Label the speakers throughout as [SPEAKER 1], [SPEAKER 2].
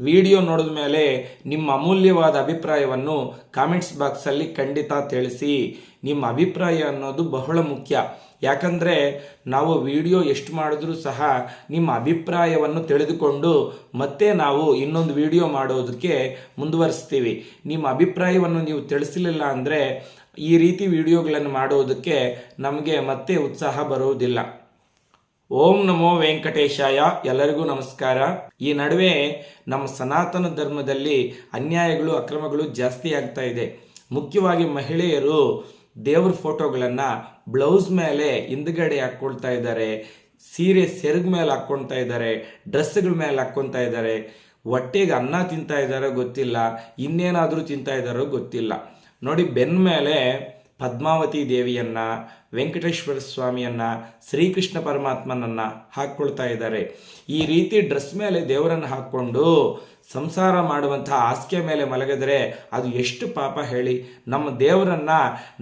[SPEAKER 1] Video ನೋಡಿದ ಮೇಲೆ ನಿಮ್ಮ ಅಮೂಲ್ಯವಾದ ಅಭಿಪ್ರಾಯವನ್ನು ಕಾಮೆಂಟ್ಸ್ ಬಾಕ್ಸಲ್ಲಿ ಖಂಡಿತ ತಿಳಿಸಿ. ನಿಮ್ಮ ಅಭಿಪ್ರಾಯ ಅನ್ನೋದು ಬಹಳ ಮುಖ್ಯ. ಯಾಕಂದರೆ ನಾವು ವಿಡಿಯೋ ಎಷ್ಟು ಮಾಡಿದ್ರೂ ಸಹ ನಿಮ್ಮ ಅಭಿಪ್ರಾಯವನ್ನು ತಿಳಿದುಕೊಂಡು ಮತ್ತೆ ನಾವು ಇನ್ನೊಂದು ವಿಡಿಯೋ ಮಾಡೋದಕ್ಕೆ ಮುಂದುವರಿಸ್ತೀವಿ. ನಿಮ್ಮ ಅಭಿಪ್ರಾಯವನ್ನು ನೀವು ತಿಳಿಸಲಿಲ್ಲ ಅಂದರೆ ಈ ರೀತಿ ವಿಡಿಯೋಗಳನ್ನು ಮಾಡೋದಕ್ಕೆ ನಮಗೆ ಮತ್ತೆ ಉತ್ಸಾಹ ಬರುವುದಿಲ್ಲ. ಓಂ ನಮೋ ವೆಂಕಟೇಶಾಯ. ಎಲ್ಲರಿಗೂ ನಮಸ್ಕಾರ. ಈ ನಡುವೆ ನಮ್ಮ ಸನಾತನ ಧರ್ಮದಲ್ಲಿ ಅನ್ಯಾಯಗಳು, ಅಕ್ರಮಗಳು ಜಾಸ್ತಿ ಆಗ್ತಾ ಇದೆ. ಮುಖ್ಯವಾಗಿ ಮಹಿಳೆಯರು ದೇವ್ರ ಫೋಟೋಗಳನ್ನು ಬ್ಲೌಸ್ ಮೇಲೆ ಹಿಂದ್ಗಡೆ ಹಾಕ್ಕೊಳ್ತಾ ಇದ್ದಾರೆ, ಸೀರೆ ಸೆರಗ್ ಮೇಲೆ ಹಾಕ್ಕೊಳ್ತಾ ಇದ್ದಾರೆ ಡ್ರೆಸ್ಗಳ ಮೇಲೆ ಹಾಕ್ಕೊಳ್ತಾ ಇದ್ದಾರೆ. ಹೊಟ್ಟೆಗೆ ಅನ್ನ ತಿಂತಾ ಇದ್ದಾರೋ ಗೊತ್ತಿಲ್ಲ, ಇನ್ನೇನಾದರೂ ತಿಂತಾ ಇದ್ದಾರೋ ಗೊತ್ತಿಲ್ಲ. ನೋಡಿ ಬೆನ್ನ ಮೇಲೆ ಪದ್ಮಾವತಿ ದೇವಿಯನ್ನ, ವೆಂಕಟೇಶ್ವರ ಸ್ವಾಮಿಯನ್ನ, ಶ್ರೀಕೃಷ್ಣ ಪರಮಾತ್ಮನನ್ನು ಹಾಕ್ಕೊಳ್ತಾ ಇದ್ದಾರೆ. ಈ ರೀತಿ ಡ್ರೆಸ್ ಮೇಲೆ ದೇವರನ್ನು ಹಾಕ್ಕೊಂಡು ಸಂಸಾರ ಮಾಡುವಂಥ ಆಸ್ಕೆ ಮೇಲೆ ಮಲಗಿದ್ರೆ ಅದು ಎಷ್ಟು ಪಾಪ ಹೇಳಿ. ನಮ್ಮ ದೇವರನ್ನ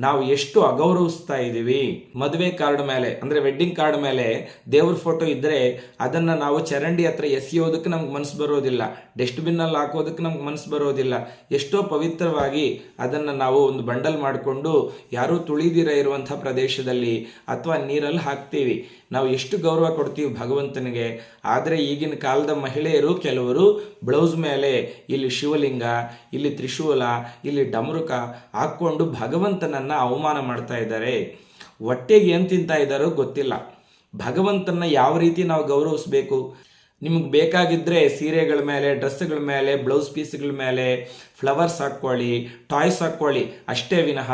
[SPEAKER 1] ನಾವು ಎಷ್ಟು ಅಗೌರವಿಸ್ತಾ ಇದ್ದೀವಿ. ಮದುವೆ ಕಾರ್ಡ್ ಮೇಲೆ, ಅಂದರೆ ವೆಡ್ಡಿಂಗ್ ಕಾರ್ಡ್ ಮೇಲೆ ದೇವ್ರ ಫೋಟೋ ಇದ್ದರೆ ಅದನ್ನು ನಾವು ಚರಂಡಿ ಹತ್ರ ಎಸೆಯೋದಕ್ಕೆ ನಮ್ಗೆ ಮನಸ್ಸು ಬರೋದಿಲ್ಲ. ಡಸ್ಟ್ಬಿನ್ನಲ್ಲಿ ಹಾಕೋದಕ್ಕೆ ನಮ್ಗೆ ಮನಸ್ಸು ಬರೋದಿಲ್ಲ. ಎಷ್ಟೋ ಪವಿತ್ರವಾಗಿ ಅದನ್ನು ನಾವು ಒಂದು ಬಂಡಲ್ ಮಾಡಿಕೊಂಡು ಯಾರೂ ತುಳಿದಿರ ಇರುವಂಥ ಪ್ರದೇಶದಲ್ಲಿ ಅಥವಾ ನೀರಲ್ಲಿ ಹಾಕ್ತೀವಿ. ನಾವು ಎಷ್ಟು ಗೌರವ ಕೊಡ್ತೀವಿ ಭಗವಂತನಿಗೆ. ಆದರೆ ಈಗಿನ ಕಾಲದ ಮಹಿಳೆಯರು ಕೆಲವರು ಬ್ಲೌಸ್ ಮೇಲೆ ಇಲ್ಲಿ ಶಿವಲಿಂಗ, ಇಲ್ಲಿ ತ್ರಿಶೂಲ, ಇಲ್ಲಿ ಡಮರುಕ ಹಾಕ್ಕೊಂಡು ಭಗವಂತನನ್ನು ಅವಮಾನ ಮಾಡ್ತಾ ಇದ್ದಾರೆ. ಹೊಟ್ಟೆಗೆ ಏನು ತಿಂತಾ ಇದ್ದಾರೋ ಗೊತ್ತಿಲ್ಲ. ಭಗವಂತನ ಯಾವ ರೀತಿ ನಾವು ಗೌರವಿಸ್ಬೇಕು? ನಿಮಗೆ ಬೇಕಾಗಿದ್ದರೆ ಸೀರೆಗಳ ಮೇಲೆ ಡ್ರೆಸ್ಗಳ ಮೇಲೆ, ಬ್ಲೌಸ್ ಪೀಸ್ಗಳ ಮೇಲೆ ಫ್ಲವರ್ಸ್ ಹಾಕ್ಕೊಳ್ಳಿ, ಟಾಯ್ಸ್ ಹಾಕ್ಕೊಳ್ಳಿ. ಅಷ್ಟೇ ವಿನಃ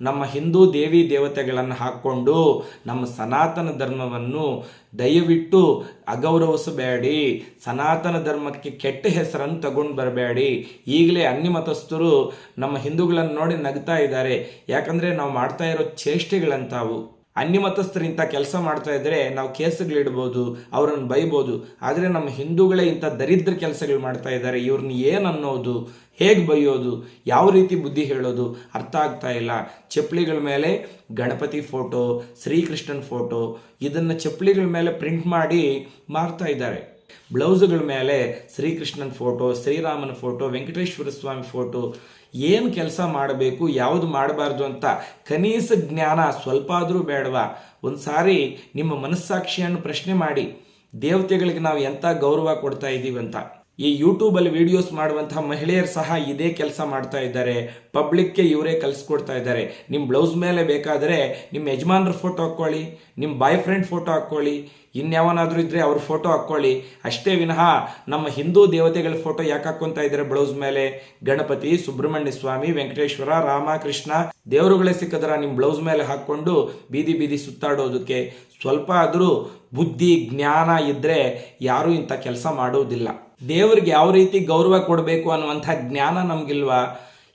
[SPEAKER 1] ನಮ್ಮ ಹಿಂದೂ ದೇವಿ ದೇವತೆಗಳನ್ನು ಹಾಕ್ಕೊಂಡು ನಮ್ಮ ಸನಾತನ ಧರ್ಮವನ್ನು ದಯವಿಟ್ಟು ಅಗೌರವಿಸಬೇಡಿ. ಸನಾತನ ಧರ್ಮಕ್ಕೆ ಕೆಟ್ಟ ಹೆಸರನ್ನು ತಗೊಂಡು ಬರಬೇಡಿ. ಈಗಲೇ ಅನ್ಯ ಮತಸ್ಥರು ನಮ್ಮ ಹಿಂದೂಗಳನ್ನು ನೋಡಿ ನಗ್ತಾ ಇದ್ದಾರೆ. ಯಾಕಂದರೆ ನಾವು ಮಾಡ್ತಾ ಇರೋ ಚೇಷ್ಟೆಗಳಂತಾವು. ಅನ್ಯಮತಸ್ಥರು ಇಂಥ ಕೆಲಸ ಮಾಡ್ತಾ ಇದ್ರೆ ನಾವು ಕೇಸುಗಳಿಡ್ಬೋದು, ಅವರನ್ನು ಬೈಬೋದು. ಆದರೆ ನಮ್ಮ ಹಿಂದೂಗಳೇ ಇಂಥ ದರಿದ್ರ ಕೆಲಸಗಳು ಮಾಡ್ತಾ ಇದ್ದಾರೆ. ಇವ್ರನ್ನ ಏನು ಅನ್ನೋದು, ಹೇಗೆ ಬೈಯೋದು, ಯಾವ ರೀತಿ ಬುದ್ಧಿ ಹೇಳೋದು ಅರ್ಥ ಆಗ್ತಾ ಇಲ್ಲ. ಚಪ್ಪಲಿಗಳ ಮೇಲೆ ಗಣಪತಿ ಫೋಟೋ, ಶ್ರೀಕೃಷ್ಣನ್ ಫೋಟೋ, ಇದನ್ನು ಚಪ್ಪಲಿಗಳ ಮೇಲೆ ಪ್ರಿಂಟ್ ಮಾಡಿ ಮಾರ್ತಾ ಇದ್ದಾರೆ. ಬ್ಲೌಸ್ಗಳ ಮೇಲೆ ಶ್ರೀಕೃಷ್ಣನ ಫೋಟೋ, ಶ್ರೀರಾಮನ ಫೋಟೋ, ವೆಂಕಟೇಶ್ವರ ಸ್ವಾಮಿ ಫೋಟೋ ಏನು ಕೆಲಸ ಮಾಡಬೇಕು, ಯಾವುದು ಮಾಡಬಾರ್ದು ಅಂತ ಕನೀಸ ಜ್ಞಾನ ಸ್ವಲ್ಪ ಆದರೂ ಬೇಡವಾ? ಒಂದು ಸಾರಿ ನಿಮ್ಮ ಮನಸ್ಸಾಕ್ಷಿಯನ್ನು ಪ್ರಶ್ನೆ ಮಾಡಿ, ದೇವತೆಗಳಿಗೆ ನಾವು ಎಂಥ ಗೌರವ ಕೊಡ್ತಾ ಇದ್ದೀವಿ ಅಂತ. ಈ ಯೂಟ್ಯೂಬಲ್ಲಿ ವಿಡಿಯೋಸ್ ಮಾಡುವಂತಹ ಮಹಿಳೆಯರು ಸಹ ಇದೇ ಕೆಲಸ ಮಾಡ್ತಾ ಇದ್ದಾರೆ. ಪಬ್ಲಿಕ್ಗೆ ಇವರೇ ಕಲಿಸ್ಕೊಡ್ತಾ ಇದ್ದಾರೆ. ನಿಮ್ಮ ಬ್ಲೌಸ್ ಮೇಲೆ ಬೇಕಾದರೆ ನಿಮ್ಮ ಯಜಮಾನ್ರ ಫೋಟೋ ಹಾಕ್ಕೊಳ್ಳಿ ನಿಮ್ಮ ಬಾಯ್ ಫ್ರೆಂಡ್ ಫೋಟೋ ಹಾಕ್ಕೊಳ್ಳಿ, ಇನ್ಯಾವನಾದರೂ ಇದ್ದರೆ ಅವ್ರ ಫೋಟೋ ಹಾಕ್ಕೊಳ್ಳಿ. ಅಷ್ಟೇ ವಿನಃ ನಮ್ಮ ಹಿಂದೂ ದೇವತೆಗಳ ಫೋಟೋ ಯಾಕೆ ಹಾಕ್ಕೊಂತ ಇದ್ದಾರೆ ಬ್ಲೌಸ್ ಮೇಲೆ? ಗಣಪತಿ, ಸುಬ್ರಹ್ಮಣ್ಯ ಸ್ವಾಮಿ, ವೆಂಕಟೇಶ್ವರ, ರಾಮಕೃಷ್ಣ, ದೇವರುಗಳೇ ಸಿಕ್ಕದ್ರ ನಿಮ್ಮ ಬ್ಲೌಸ್ ಮೇಲೆ ಹಾಕ್ಕೊಂಡು ಬೀದಿ ಬೀದಿ ಸುತ್ತಾಡೋದಕ್ಕೆ. ಸ್ವಲ್ಪ ಆದರೂ ಬುದ್ಧಿ, ಜ್ಞಾನ ಇದ್ದರೆ ಯಾರೂ ಇಂಥ ಕೆಲಸ ಮಾಡೋದಿಲ್ಲ. ದೇವರಿಗೆ ಯಾವ ರೀತಿ ಗೌರವ ಕೊಡಬೇಕು ಅನ್ನುವಂಥ ಜ್ಞಾನ ನಮಗಿಲ್ವಾ?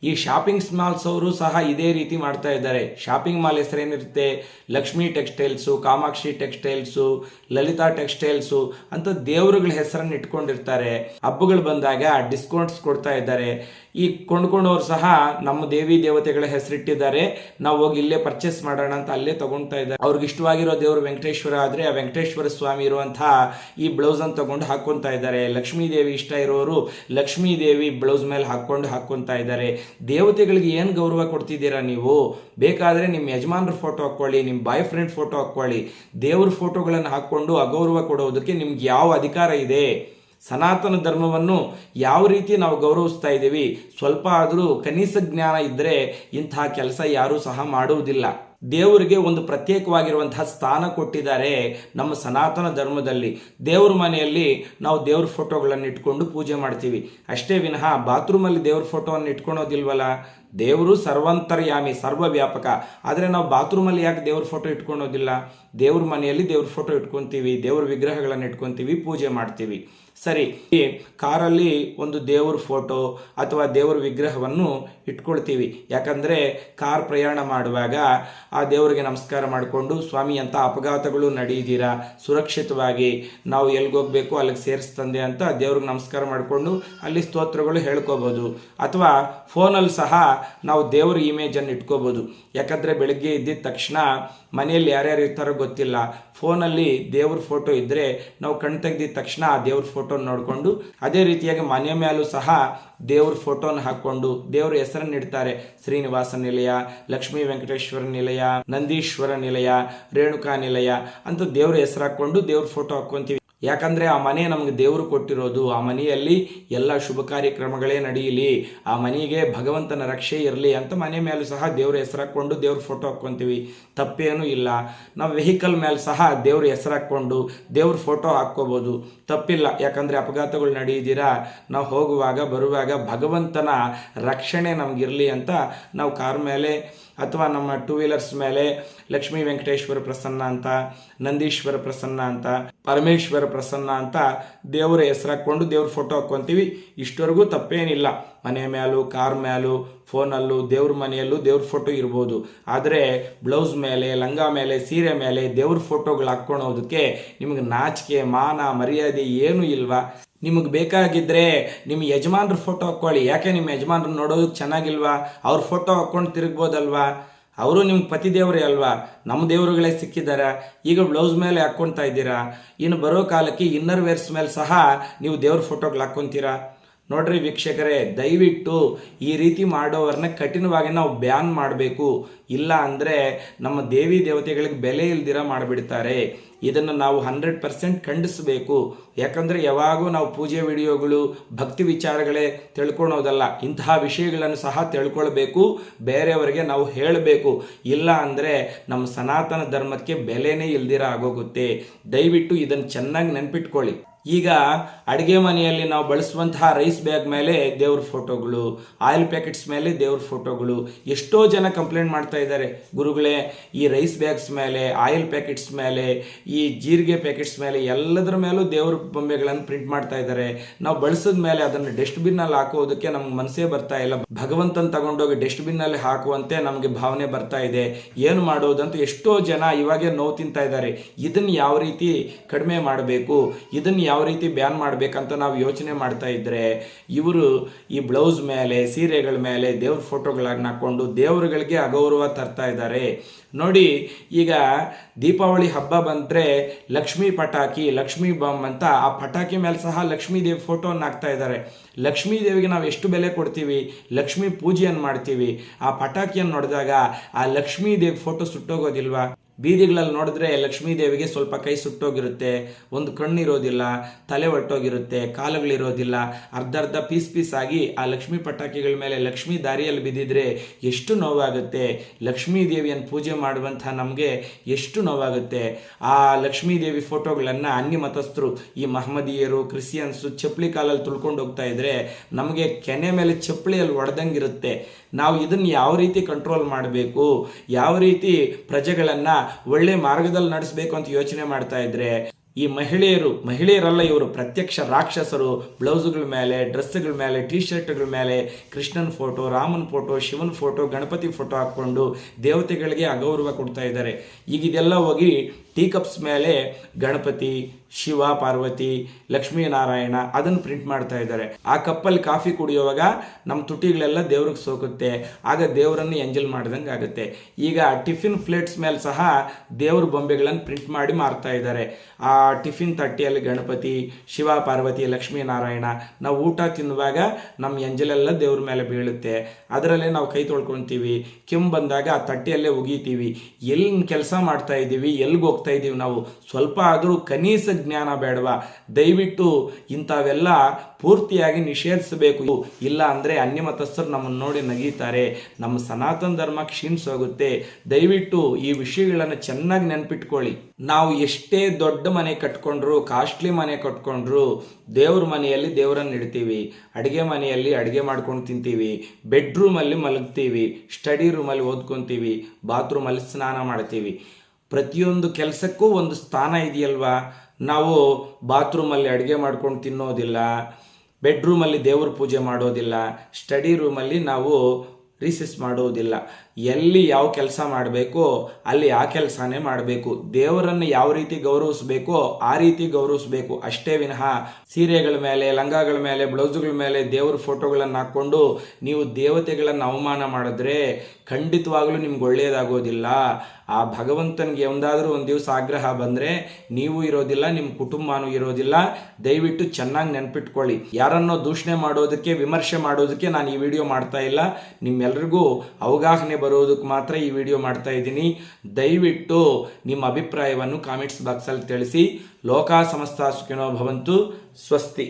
[SPEAKER 1] ಈ ಶಾಪಿಂಗ್ ಮಾಲ್ಸ್ ಅವರು ಸಹ ಇದೇ ರೀತಿ ಮಾಡ್ತಾ ಇದ್ದಾರೆ. Shopping mall ಹೆಸರೇನಿರುತ್ತೆ? Lakshmi textiles Kamakshi textiles Lalita textiles ಅಂತ ದೇವರುಗಳ ಹೆಸರನ್ನು ಇಟ್ಕೊಂಡಿರ್ತಾರೆ. ಹಬ್ಬಗಳು ಬಂದಾಗ ಡಿಸ್ಕೌಂಟ್ಸ್ ಕೊಡ್ತಾ ಇದ್ದಾರೆ. ಈ ಕೊಂಡ್ಕೊಂಡವ್ರು ಸಹ ನಮ್ಮ ದೇವಿ ದೇವತೆಗಳ ಹೆಸರಿಟ್ಟಿದ್ದಾರೆ. ನಾವು ಹೋಗಿ ಇಲ್ಲೇ ಪರ್ಚೇಸ್ ಮಾಡೋಣ ಅಂತ ಅಲ್ಲೇ ತಗೊಳ್ತಾ ಇದ್ದಾರೆ. ಅವ್ರಿಗೆ ಇಷ್ಟವಾಗಿರೋ ದೇವರು ವೆಂಕಟೇಶ್ವರ ಆದರೆ ಆ ವೆಂಕಟೇಶ್ವರ ಸ್ವಾಮಿ ಇರುವಂತಹ ಈ ಬ್ಲೌಸ್ ಅನ್ನು ತಗೊಂಡು ಹಾಕೊಂತಾ ಇದ್ದಾರೆ. ಲಕ್ಷ್ಮೀ ದೇವಿ ಇಷ್ಟ ಇರೋರು ಲಕ್ಷ್ಮೀ ದೇವಿ ಬ್ಲೌಸ್ ಮೇಲೆ ಹಾಕೊಂಡು ಹಾಕೊಂತಾ ಇದ್ದಾರೆ. ದೇವತೆಗಳಿಗೆ ಏನು ಗೌರವ ಕೊಡ್ತಿದ್ದೀರಾ ನೀವು? ಬೇಕಾದರೆ ನಿಮ್ಮ ಯಜಮಾನ್ರ ಫೋಟೋ ಹಾಕ್ಕೊಳ್ಳಿ ನಿಮ್ಮ ಬಾಯ್ ಫ್ರೆಂಡ್ ಫೋಟೋ ಹಾಕ್ಕೊಳ್ಳಿ. ದೇವ್ರ ಫೋಟೋಗಳನ್ನು ಹಾಕ್ಕೊಂಡು ಅಗೌರವ ಕೊಡೋದಕ್ಕೆ ನಿಮ್ಗೆ ಯಾವ ಅಧಿಕಾರ ಇದೆ? ಸನಾತನ ಧರ್ಮವನ್ನು ಯಾವ ರೀತಿ ನಾವು ಗೌರವಿಸ್ತಾ ಇದ್ದೀವಿ? ಸ್ವಲ್ಪ ಆದರೂ ಕನಿಷ ಜ್ಞಾನ ಇದ್ದರೆ ಇಂತಹ ಕೆಲಸ ಯಾರೂ ಸಹ ಮಾಡುವುದಿಲ್ಲ. ದೇವರಿಗೆ ಒಂದು ಪ್ರತ್ಯೇಕವಾಗಿರುವಂತಹ ಸ್ಥಾನ ಕೊಟ್ಟಿದ್ದಾರೆ ನಮ್ಮ ಸನಾತನ ಧರ್ಮದಲ್ಲಿ. ದೇವ್ರ ಮನೆಯಲ್ಲಿ ನಾವು ದೇವ್ರ ಫೋಟೋಗಳನ್ನು ಇಟ್ಕೊಂಡು ಪೂಜೆ ಮಾಡ್ತೀವಿ. ಅಷ್ಟೇ ವಿನಃ ಬಾತ್ರೂಮಲ್ಲಿ ದೇವ್ರ ಫೋಟೋವನ್ನು ಇಟ್ಕೊಳೋದಿಲ್ವಲ್ಲ? ದೇವರು ಸರ್ವಂತರ್ಯಾಮಿ, ಸರ್ವವ್ಯಾಪಕ. ಆದರೆ ನಾವು ಬಾತ್ರೂಮಲ್ಲಿ ಯಾಕೆ ದೇವ್ರ ಫೋಟೋ ಇಟ್ಕೊಳೋದಿಲ್ಲ ದೇವ್ರ ಮನೆಯಲ್ಲಿ ದೇವ್ರ ಫೋಟೋ ಇಟ್ಕೊತೀವಿ, ದೇವ್ರ ವಿಗ್ರಹಗಳನ್ನು ಇಟ್ಕೊತೀವಿ, ಪೂಜೆ ಮಾಡ್ತೀವಿ. ಸರಿ ಕಾರಲ್ಲಿ ಒಂದು ದೇವ್ರ ಫೋಟೋ ಅಥವಾ ದೇವ್ರ ವಿಗ್ರಹವನ್ನು ಇಟ್ಕೊಳ್ತೀವಿ. ಯಾಕಂದರೆ ಕಾರ್ ಪ್ರಯಾಣ ಮಾಡುವಾಗ ಆ ದೇವರಿಗೆ ನಮಸ್ಕಾರ ಮಾಡಿಕೊಂಡು, ಸ್ವಾಮಿ ಅಂತ ಅಪಘಾತಗಳು ನಡೆಯದಿರಾ ಸುರಕ್ಷಿತವಾಗಿ ನಾವು ಎಲ್ಗೋಗ್ಬೇಕು, ಅಲ್ಲಿಗೆ ಸೇರಿಸ್ತಂದೆ ಅಂತ ದೇವ್ರಿಗೆ ನಮಸ್ಕಾರ ಮಾಡಿಕೊಂಡು ಅಲ್ಲಿ ಸ್ತೋತ್ರಗಳು ಹೇಳ್ಕೋಬೋದು. ಅಥವಾ ಫೋನಲ್ಲಿ ಸಹ ನಾವು ದೇವ್ರ ಇಮೇಜನ್ನು ಇಟ್ಕೋಬೋದು. ಯಾಕಂದರೆ ಬೆಳಗ್ಗೆ ಇದ್ದಿದ ತಕ್ಷಣ ಮನೆಯಲ್ಲಿ ಯಾರ್ಯಾರು ಇರ್ತಾರೋ ಗೊತ್ತಿಲ್ಲ. ಫೋನಲ್ಲಿ ದೇವ್ರ ಫೋಟೋ ಇದ್ದರೆ ನಾವು ಕಣ್ ತೆಗ್ದಿದ ತಕ್ಷಣ ಆ ದೇವ್ರ ಫೋಟೋ ನೋಡಿಕೊಂಡು, ಅದೇ ರೀತಿಯಾಗಿ ಮನೆ ಮೇಲೂ ಸಹ ದೇವ್ರ ಫೋಟೋನ ಹಾಕ್ಕೊಂಡು ದೇವ್ರ ಹೆಸರನ್ನ ಇಡ್ತಾರೆ. ಶ್ರೀನಿವಾಸ ನಿಲಯ, ಲಕ್ಷ್ಮೀ ವೆಂಕಟೇಶ್ವರ ನಿಲಯ, ನಂದೀಶ್ವರ ನಿಲಯ, ರೇಣುಕಾ ನಿಲಯ ಅಂತ ದೇವ್ರ ಹೆಸರು ಹಾಕ್ಕೊಂಡು ದೇವ್ರ ಫೋಟೋ ಹಾಕ್ಕೊಂತೀವಿ. ಯಾಕಂದ್ರೆ ಆ ಮನೆ ನಮಗೆ ದೇವರು ಕೊಟ್ಟಿರೋದು. ಆ ಮನೆಯಲ್ಲಿ ಎಲ್ಲ ಶುಭ ಕಾರ್ಯಕ್ರಮಗಳೇ ನಡೆಯಲಿ ಆ ಮನೆಗೆ ಭಗವಂತನ ರಕ್ಷೆ ಇರಲಿ ಅಂತ ಮನೆ ಮೇಲೂ ಸಹ ದೇವ್ರ ಹೆಸರು ಹಾಕ್ಕೊಂಡು ದೇವ್ರ ಫೋಟೋ ಹಾಕ್ಕೊತೀವಿ. ತಪ್ಪೇನೂ ಇಲ್ಲ. ನಾವು ವೆಹಿಕಲ್ ಮೇಲೆ ಸಹ ದೇವ್ರ ಹೆಸರು ಹಾಕ್ಕೊಂಡು ದೇವ್ರ ಫೋಟೋ ಹಾಕ್ಕೋಬೋದು. ತಪ್ಪಿಲ್ಲ. ಯಾಕಂದರೆ ಅಪಘಾತಗಳು ನಡೆಯಿದ್ದೀರಾ ನಾವು ಹೋಗುವಾಗ, ಬರುವಾಗ ಭಗವಂತನ ರಕ್ಷಣೆ ನಮಗಿರಲಿ ಅಂತ ನಾವು ಕಾರ್ ಮೇಲೆ ಅಥವಾ ನಮ್ಮ ಟೂ ವೀಲರ್ಸ್ ಮೇಲೆ ಲಕ್ಷ್ಮೀ ವೆಂಕಟೇಶ್ವರ ಪ್ರಸನ್ನ ಅಂತ, ನಂದೀಶ್ವರ ಪ್ರಸನ್ನ ಅಂತ, ಪರಮೇಶ್ವರ ಪ್ರಸನ್ನ ಅಂತ ದೇವರ ಹೆಸರು ಹಾಕ್ಕೊಂಡು ದೇವ್ರ ಫೋಟೋ ಹಾಕ್ಕೊಂತೀವಿ. ಇಷ್ಟವರೆಗೂ ತಪ್ಪೇನಿಲ್ಲ. ಮನೆ ಮೇಲೂ ಕಾರ್ ಮೇಲೂ ಫೋನಲ್ಲೂ, ದೇವ್ರ ಮನೆಯಲ್ಲೂ ದೇವ್ರ ಫೋಟೋ ಇರ್ಬೋದು. ಆದರೆ ಬ್ಲೌಸ್ ಮೇಲೆ, ಲಂಗ ಮೇಲೆ, ಸೀರೆ ಮೇಲೆ ದೇವ್ರ ಫೋಟೋಗಳು ಹಾಕ್ಕೊಳೋದಕ್ಕೆ ನಿಮಗೆ ನಾಚಿಕೆ, ಮಾನ, ಮರ್ಯಾದೆ ಏನೂ ಇಲ್ವಾ? ನಿಮಗೆ ಬೇಕಾಗಿದ್ದರೆ ನಿಮ್ಮ ಯಜಮಾನ್ರ ಫೋಟೋ ಹಾಕ್ಕೊಳ್ಳಿ. ಯಾಕೆ ನಿಮ್ಮ ಯಜಮಾನ್ರು ನೋಡೋದಕ್ಕೆ ಚೆನ್ನಾಗಿಲ್ವಾ? ಅವ್ರ ಫೋಟೋ ಹಾಕ್ಕೊಂಡು ತಿರುಗ್ಬೋದಲ್ವಾ? ಅವರು ನಿಮ್ಮ ಪತಿ ದೇವರೇ ಅಲ್ವಾ? ನಮ್ಮ ದೇವರುಗಳೇ ಸಿಕ್ಕಿದಾರ. ಈಗ ಬ್ಲೌಸ್ ಮೇಲೆ ಹಾಕ್ಕೊಳ್ತಾ ಇದ್ದೀರಾ? ಇನ್ನು ಬರೋ ಕಾಲಕ್ಕೆ ಇನ್ನರ್ ವೇರ್ಸ್ ಮೇಲೆ ಸಹ ನೀವು ದೇವ್ರ ಫೋಟೋಗಳು ಹಾಕ್ಕೊಂತೀರಾ? ನೋಡ್ರಿ ವೀಕ್ಷಕರೇ, ದಯವಿಟ್ಟು ಈ ರೀತಿ ಮಾಡೋವ್ರನ್ನ ಕಠಿಣವಾಗಿ ನಾವು ಬ್ಯಾನ್ ಮಾಡಬೇಕು. ಇಲ್ಲ ಅಂದರೆ ನಮ್ಮ ದೇವಿ ದೇವತೆಗಳಿಗೆ ಬೆಲೆ ಇಲ್ದಿರ ಮಾಡಿಬಿಡ್ತಾರೆ. ಇದನ್ನು ನಾವು ಹಂಡ್ರೆಡ್ ಪರ್ಸೆಂಟ್ ಖಂಡಿಸಬೇಕು. ಯಾಕಂದರೆ ಯಾವಾಗೂ ನಾವು ಪೂಜೆ ವಿಡಿಯೋಗಳು, ಭಕ್ತಿ ವಿಚಾರಗಳೇ ತಿಳ್ಕೊಳೋದಲ್ಲ. ಇಂತಹ ವಿಷಯಗಳನ್ನು ಸಹ ತಿಳ್ಕೊಳ್ಬೇಕು. ಬೇರೆಯವರಿಗೆ ನಾವು ಹೇಳಬೇಕು. ಇಲ್ಲ ಅಂದರೆ ನಮ್ಮ ಸನಾತನ ಧರ್ಮಕ್ಕೆ ಬೆಲೆನೇ ಇಲ್ದಿರ ಆಗೋಗುತ್ತೆ. ದಯವಿಟ್ಟು ಇದನ್ನು ಚೆನ್ನಾಗಿ ನೆನ್ಪಿಟ್ಕೊಳ್ಳಿ. ಈಗ ಅಡುಗೆ ಮನೆಯಲ್ಲಿ ನಾವು ಬಳಸುವಂತಹ ರೈಸ್ ಬ್ಯಾಗ್ ಮೇಲೆ ದೇವ್ರ ಫೋಟೋಗಳು ಆಯಿಲ್ ಪ್ಯಾಕೆಟ್ಸ್ ಮೇಲೆ ದೇವ್ರ ಫೋಟೋಗಳು ಎಷ್ಟೋ ಜನ ಕಂಪ್ಲೇಂಟ್ ಮಾಡ್ತಾ ಇದ್ದಾರೆ. ಗುರುಗಳೇ, ಈ ರೈಸ್ ಬ್ಯಾಗ್ಸ್ ಮೇಲೆ ಆಯಿಲ್ ಪ್ಯಾಕೆಟ್ಸ್ ಮೇಲೆ, ಈ ಜೀರಿಗೆ ಪ್ಯಾಕೆಟ್ಸ್ ಮೇಲೆ ಎಲ್ಲದರ ಮೇಲೂ ದೇವ್ರ ಬೊಂಬೆಗಳನ್ನು ಪ್ರಿಂಟ್ ಮಾಡ್ತಾ ಇದ್ದಾರೆ. ನಾವು ಬಳಸಿದ ಮೇಲೆ ಅದನ್ನು ಡಸ್ಟ್ಬಿನ್ನಲ್ಲಿ ಹಾಕೋದಕ್ಕೆ ನಮ್ಗೆ ಮನಸ್ಸೇ ಬರ್ತಾ ಇಲ್ಲ. ಭಗವಂತನ ತಗೊಂಡೋಗಿ ಡಸ್ಟ್ಬಿನ್ನಲ್ಲಿ ಹಾಕುವಂತೆ ನಮಗೆ ಭಾವನೆ ಬರ್ತಾ ಇದೆ. ಏನು ಮಾಡೋದಂತ ಎಷ್ಟೋ ಜನ ಇವಾಗೆ ನೋವು ತಿಂತಾ ಇದ್ದಾರೆ. ಇದನ್ನು ಯಾವ ರೀತಿ ಕಡಿಮೆ ಮಾಡಬೇಕು? ಇದನ್ನು ರೀತಿ ಬ್ಯಾನ್ ಮಾಡಬೇಕಂತ ನಾವು ಯೋಚನೆ ಮಾಡ್ತಾ ಇದ್ರೆ, ಇವರು ಈ ಬ್ಲೌಸ್ ಮೇಲೆ, ಸೀರೆಗಳ ಮೇಲೆ ದೇವ್ರ ಫೋಟೋಗಳನ್ನ ಹಾಕೊಂಡು ದೇವರುಗಳಿಗೆ ಅಗೌರವ ತರ್ತಾ ಇದ್ದಾರೆ. ನೋಡಿ, ಈಗ ದೀಪಾವಳಿ ಹಬ್ಬ ಬಂದರೆ ಲಕ್ಷ್ಮೀ ಪಟಾಕಿ, ಲಕ್ಷ್ಮೀ ಬಾಂಬ್ ಅಂತ ಆ ಪಟಾಕಿ ಮೇಲೆ ಸಹ ಲಕ್ಷ್ಮೀ ದೇವಿ ಫೋಟೋವನ್ನು ಹಾಕ್ತಾ ಇದ್ದಾರೆ. ಲಕ್ಷ್ಮೀ ದೇವಿಗೆ ನಾವು ಎಷ್ಟು ಬೆಲೆ ಕೊಡ್ತೀವಿ? ಲಕ್ಷ್ಮೀ ಪೂಜೆಯನ್ನು ಮಾಡ್ತೀವಿ. ಆ ಪಟಾಕಿಯನ್ನು ನೋಡಿದಾಗ ಆ ಲಕ್ಷ್ಮೀ ದೇವಿ ಫೋಟೋ ಸುಟ್ಟೋಗೋದಿಲ್ವಾ? ಬೀದಿಗಳಲ್ಲಿ ನೋಡಿದ್ರೆ ಲಕ್ಷ್ಮೀ ದೇವಿಗೆ ಸ್ವಲ್ಪ ಕೈ ಸುಟ್ಟೋಗಿರುತ್ತೆ, ಒಂದು ಕಣ್ಣಿರೋದಿಲ್ಲ, ತಲೆ ಒಟ್ಟೋಗಿರುತ್ತೆ, ಕಾಲುಗಳಿರೋದಿಲ್ಲ. ಅರ್ಧ ಅರ್ಧ ಪೀಸ್ ಪೀಸ್ ಆಗಿ ಆ ಲಕ್ಷ್ಮೀ ಪಟಾಕಿಗಳ ಮೇಲೆ ಲಕ್ಷ್ಮೀ ದಾರಿಯಲ್ಲಿ ಬಿದ್ದಿದ್ರೆ ಎಷ್ಟು ನೋವಾಗುತ್ತೆ. ಲಕ್ಷ್ಮೀ ದೇವಿಯನ್ನು ಪೂಜೆ ಮಾಡುವಂಥ ನಮಗೆ ಎಷ್ಟು ನೋವಾಗುತ್ತೆ. ಆ ಲಕ್ಷ್ಮೀ ದೇವಿ ಫೋಟೋಗಳನ್ನು ಅನ್ಯ ಮತಸ್ಥರು, ಈ ಮಹಮ್ಮದಿಯರು, ಕ್ರಿಶ್ಚಿಯನ್ಸು ಚಪ್ಪಲಿ ಕಾಲಲ್ಲಿ ತುಳ್ಕೊಂಡು ಹೋಗ್ತಾ ಇದ್ರೆ ನಮಗೆ ಕೆನೆ ಮೇಲೆ ಚಪ್ಪಲಿಯಲ್ಲಿ ಒಡೆದಂಗಿರುತ್ತೆ. ನಾವು ಇದನ್ನು ಯಾವ ರೀತಿ ಕಂಟ್ರೋಲ್ ಮಾಡಬೇಕು? ಯಾವ ರೀತಿ ಪ್ರಜೆಗಳನ್ನು ಒಳ್ಳೆ ಮಾರ್ಗದಲ್ಲಿ ನಡೆಸಬೇಕು ಅಂತ ಯೋಚನೆ ಮಾಡ್ತಾ ಇದ್ರೆ ಈ ಮಹಿಳೆಯರು, ಮಹಿಳೆಯರಲ್ಲ ಇವರು, ಪ್ರತ್ಯಕ್ಷ ರಾಕ್ಷಸರು, ಬ್ಲೌಸ್ಗಳ ಮೇಲೆ ಡ್ರೆಸ್ಗಳ ಮೇಲೆ ಟೀ ಶರ್ಟ್ಗಳ ಮೇಲೆ, ಕೃಷ್ಣನ್ ಫೋಟೋ, ರಾಮನ್ ಫೋಟೋ, ಶಿವನ್ ಫೋಟೋ, ಗಣಪತಿ ಫೋಟೋ ಹಾಕ್ಕೊಂಡು ದೇವತೆಗಳಿಗೆ ಅಗೌರವ ಕೊಡ್ತಾ ಇದ್ದಾರೆ. ಈಗ ಇದೆಲ್ಲ ಹೋಗಿ ಟೀ ಕಪ್ಸ್ ಮೇಲೆ ಗಣಪತಿ, ಶಿವ, ಪಾರ್ವತಿ, ಲಕ್ಷ್ಮೀನಾರಾಯಣ ಅದನ್ನು ಪ್ರಿಂಟ್ ಮಾಡ್ತಾ ಇದ್ದಾರೆ. ಆ ಕಪ್ಪಲ್ಲಿ ಕಾಫಿ ಕುಡಿಯುವಾಗ ನಮ್ಮ ತುಟಿಗಳೆಲ್ಲ ದೇವ್ರಿಗೆ ಸೋಕುತ್ತೆ. ಆಗ ದೇವರನ್ನು ಎಂಜಲ್ ಮಾಡ್ದಂಗೆ ಆಗುತ್ತೆ. ಈಗ ಟಿಫಿನ್ ಪ್ಲೇಟ್ಸ್ ಮೇಲೆ ಸಹ ದೇವ್ರ ಬೊಂಬೆಗಳನ್ನು ಪ್ರಿಂಟ್ ಮಾಡಿ ಮಾರ್ತಾ ಇದ್ದಾರೆ. ಆ ಟಿಫಿನ್ ತಟ್ಟಿಯಲ್ಲಿ ಗಣಪತಿ, ಶಿವ, ಪಾರ್ವತಿ ಲಕ್ಷ್ಮೀನಾರಾಯಣ ನಾವು ಊಟ ತಿನ್ನುವಾಗ ನಮ್ಮ ಎಂಜಲೆಲ್ಲ ದೇವ್ರ ಮೇಲೆ ಬೀಳುತ್ತೆ. ಅದರಲ್ಲೇ ನಾವು ಕೈ ತೊಳ್ಕೊತೀವಿ. ಕೆಮ್ಮು ಬಂದಾಗ ಆ ತಟ್ಟಿಯಲ್ಲೇ ಉಗಿತೀವಿ. ಎಲ್ಲಿ ಕೆಲಸ ಮಾಡ್ತಾ ಇದ್ದೀವಿ ಎಲ್ಲಿಗೆ ಹೋಗ್ತಾ ಇದ್ದೀವಿ ನಾವು? ಸ್ವಲ್ಪ ಆದರೂ ಕನೀಸ ಜ್ಞಾನ ಬೇಡವಾ? ದಯವಿಟ್ಟು ಇಂಥವೆಲ್ಲ ಪೂರ್ತಿಯಾಗಿ ನಿಷೇಧಿಸಬೇಕು. ಇಲ್ಲ ಅಂದರೆ ಅನ್ಯಮತಸ್ಥರು ನಮ್ಮನ್ನು ನೋಡಿ ನಗೀತಾರೆ. ನಮ್ಮ ಸನಾತನ ಧರ್ಮ ಕ್ಷೀಣಿಸೋಗುತ್ತೆ ದಯವಿಟ್ಟು ಈ ವಿಷಯಗಳನ್ನು ಚೆನ್ನಾಗಿ ನೆನಪಿಟ್ಕೊಳ್ಳಿ. ನಾವು ಎಷ್ಟೇ ದೊಡ್ಡ ಮನೆ ಕಟ್ಕೊಂಡ್ರು, ಕಾಸ್ಟ್ಲಿ ಮನೆ ಕಟ್ಕೊಂಡ್ರು, ದೇವ್ರ ಮನೆಯಲ್ಲಿ ದೇವರನ್ನು ಇಡ್ತೀವಿ. ಅಡುಗೆ ಮನೆಯಲ್ಲಿ ಅಡುಗೆ ಮಾಡ್ಕೊಂಡು ತಿಂತೀವಿ. ಬೆಡ್ರೂಮಲ್ಲಿ ಮಲಗ್ತೀವಿ. ಸ್ಟಡಿ ರೂಮಲ್ಲಿ ಓದ್ಕೊತೀವಿ. ಬಾತ್ರೂಮಲ್ಲಿ ಸ್ನಾನ ಮಾಡ್ತೀವಿ. ಪ್ರತಿಯೊಂದು ಕೆಲಸಕ್ಕೂ ಒಂದು ಸ್ಥಾನ ಇದೆಯಲ್ವಾ? ನಾವು ಬಾತ್ರೂಮಲ್ಲಿ ಅಡುಗೆ ಮಾಡ್ಕೊಂಡು ತಿನ್ನೋದಿಲ್ಲ, ಬೆಡ್ರೂಮಲ್ಲಿ ದೇವ್ರ ಪೂಜೆ ಮಾಡೋದಿಲ್ಲ, ಸ್ಟಡಿ ರೂಮಲ್ಲಿ ನಾವು ರಿಸೆಸ್ ಮಾಡೋದಿಲ್ಲ. ಎಲ್ಲಿ ಯಾವ ಕೆಲಸ ಮಾಡಬೇಕು ಅಲ್ಲಿ ಆ ಕೆಲಸನೇ ಮಾಡಬೇಕು. ದೇವರನ್ನು ಯಾವ ರೀತಿ ಗೌರವಿಸಬೇಕೋ ಆ ರೀತಿ ಗೌರವಿಸಬೇಕು. ಅಷ್ಟೇ ವಿನಃ ಸೀರೆಗಳ ಮೇಲೆ, ಲಂಗಗಳ ಮೇಲೆ, ಬ್ಲೌಸ್ಗಳ ಮೇಲೆ ದೇವರ ಫೋಟೋಗಳನ್ನು ಹಾಕ್ಕೊಂಡು ನೀವು ದೇವತೆಗಳನ್ನು ಅವಮಾನ ಮಾಡಿದ್ರೆ ಖಂಡಿತವಾಗ್ಲೂ ನಿಮ್ಗೆ ಒಳ್ಳೆಯದಾಗೋದಿಲ್ಲ. ಆ ಭಗವಂತನಿಗೆ ಒಂದಾದರೂ ಒಂದು ದಿವಸ ಆಗ್ರಹ ಬಂದರೆ ನೀವು ಇರೋದಿಲ್ಲ ನಿಮ್ಮ ಕುಟುಂಬನೂ ಇರೋದಿಲ್ಲ. ದಯವಿಟ್ಟು ಚೆನ್ನಾಗಿ ನೆನ್ಪಿಟ್ಕೊಳ್ಳಿ. ಯಾರನ್ನೋ ದೂಷಣೆ ಮಾಡೋದಕ್ಕೆ, ವಿಮರ್ಶೆ ಮಾಡೋದಕ್ಕೆ ನಾನು ಈ ವಿಡಿಯೋ ಮಾಡ್ತಾ ಇಲ್ಲ. ನಿಮ್ಮೆಲ್ರಿಗೂ ಅವಗಾಹನೆ ಬರೋದಕ್ಕೆ ಮಾತ್ರ ಈ ವಿಡಿಯೋ ಮಾಡ್ತಾ ಇದ್ದೀನಿ. ದಯವಿಟ್ಟು ನಿಮ್ಮ ಅಭಿಪ್ರಾಯವನ್ನು ಕಾಮೆಂಟ್ಸ್ ಬಾಕ್ಸಲ್ಲಿ ತಿಳಿಸಿ. ಲೋಕ ಸಮಸ್ತ ಸುಖಿನೋ ಭವಂತು. ಸ್ವಸ್ತಿ.